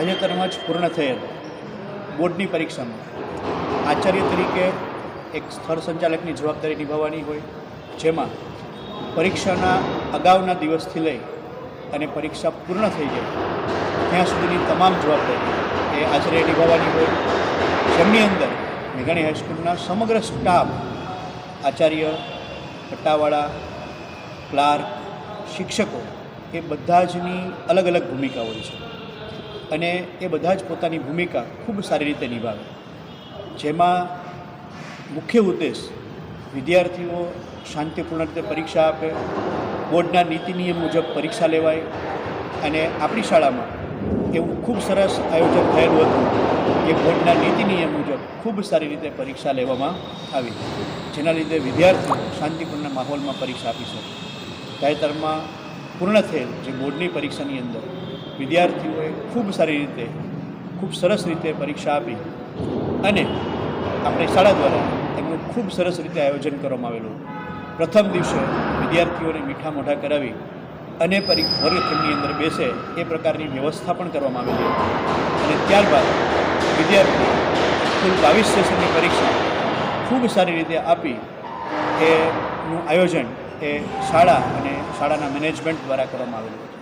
તાજેતરમાં જ પૂર્ણ થયેલ બોર્ડની પરીક્ષામાં. આચાર્ય તરીકે એક સ્થળ સંચાલકની જવાબદારી નિભાવવાની હોય, જેમાં પરીક્ષાના અગાઉના દિવસથી લઈ અને પરીક્ષા પૂર્ણ થઈ જાય, ત્યાં સુધીની તમામ જવાબદારી એ આચાર્ય નિભાવવાની હોય. જેમની અંદર મેઘાણી હાઈસ્કૂલના સમગ્ર સ્ટાફ, આચાર્ય, પટ્ટાવાળા, ક્લાર્ક, શિક્ષકો એ બધા જની અલગ અલગ ભૂમિકા હોય છે. અને એ બધા જ પોતાની ભૂમિકા ખૂબ સારી રીતે નિભાવે. જેમાં મુખ્ય ઉદ્દેશ વિદ્યાર્થીઓ શાંતિપૂર્ણ રીતે પરીક્ષા આપે, બોર્ડના નીતિ નિયમ મુજબ પરીક્ષા લેવાય અને આપણી શાળામાં એવું ખૂબ સરસ આયોજન થયેલું હતું કે બોર્ડના નીતિ નિયમ મુજબ ખૂબ સારી રીતે પરીક્ષા લેવામાં આવી. જેના લીધે વિદ્યાર્થીઓ શાંતિપૂર્ણ માહોલમાં પરીક્ષા આપી શકે. તાજેતરમાં પૂર્ણ થયેલ જે બોર્ડની પરીક્ષાની અંદર વિદ્યાર્થીઓએ ખૂબ સારી રીતે, ખૂબ સરસ રીતે પરીક્ષા આપી અને આપણી શાળા દ્વારા તેમનું ખૂબ સરસ રીતે આયોજન કરવામાં આવેલું. પ્રથમ દિવસે વિદ્યાર્થીઓને મીઠા મોઢા કરાવી અને પરી, વર્ગખંડની અંદર બેસે એ પ્રકારની વ્યવસ્થા પણ કરવામાં આવેલી અને ત્યારબાદ વિદ્યાર્થીઓ કુલ બાવીસ સેશનની પરીક્ષા ખૂબ સારી રીતે આપી એનું આયોજન એ શાળા અને શાળાના મેનેજમેન્ટ દ્વારા કરવામાં આવેલું હતું.